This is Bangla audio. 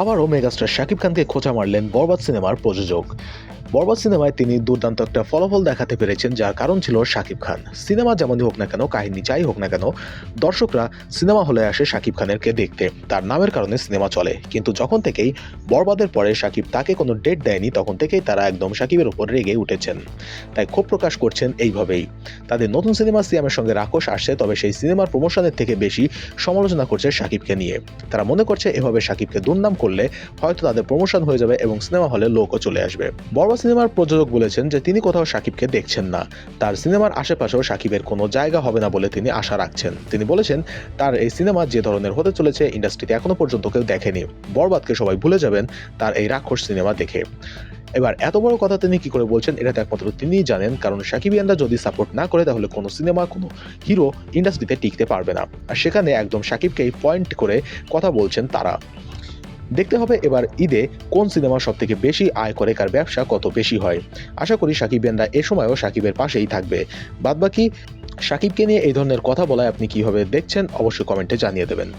আবারও মেগাস্টার শাকিব খানকে খোঁচা মারলেন বরবাদ সিনেমার প্রযোজক। বরবাদ সিনেমায় তিনি দুর্দান্ত একটা ফলাফল দেখাতে পেরেছেন, যার কারণ ছিল শাকিব খান। সিনেমা যেমনই হোক না কেন, কাহিনী যাই হোক না কেন, দর্শকরা সিনেমা হলে আসে শাকিব খানেরকে দেখতে। তার নামের কারণে সিনেমা চলে। কিন্তু যখন থেকেই বরবাদের পরে শাকিব তাকে কোনো ডেট দেয়নি, তখন থেকেই তারা একদম শাকিবের উপর রেগে উঠেছেন। তাই ক্ষোভ প্রকাশ করছেন এইভাবেই। তাদের নতুন সিনেমা সিয়ামের সঙ্গে রাক্ষস আসছে, তবে সেই সিনেমার প্রমোশনের থেকে বেশি সমালোচনা করছে শাকিবকে নিয়ে। তারা মনে করছে এভাবে শাকিবকে দুর্নাম করলে হয়তো তাদের প্রমোশন হয়ে যাবে এবং সিনেমা হলে লোকও চলে আসবে। বড় সিনেমার প্রযোজক বলেছেন যে তিনি কোথাও সাকিবকে দেখছেন না। তার সিনেমার আশেপাশেও সাকিবের কোনো জায়গা হবে না বলে তিনি আশা রাখছেন। তিনি বলেছেন, তার এই সিনেমা যে ধরনের হতে চলেছে, ইন্ডাস্ট্রিতে এখনও পর্যন্ত কেউ দেখেনি। বরবাদকে সবাই ভুলে যাবেন তার এই রাক্ষস সিনেমা দেখে। এবার, এত বড় কথা তিনি কি করে বলছেন, এটা একমাত্র তিনিই জানেন, কারণ সাকিবিয়ানরা যদি সাপোর্ট না করে, তাহলে কোনো সিনেমা, কোনো হিরো ইন্ডাস্ট্রিতে টিকতে পারবে না। আর সেখানে একদম সাকিবকেই পয়েন্ট করে কথা বলছেন তারা। দেখতে হবে এবার ঈদে কোন সিনেমা সব থেকে বেশি আয় করে, কার ব্যবসা কত বেশি হয়। আশা করি সাকিবিয়ানরা এ সময়ও সাকিবের পাশেই থাকবে। বাদবাকি সাকিবকে নিয়ে এই ধরনের কথা বলায় আপনি কীভাবে দেখছেন, অবশ্যই কমেন্টে জানিয়ে দেবেন।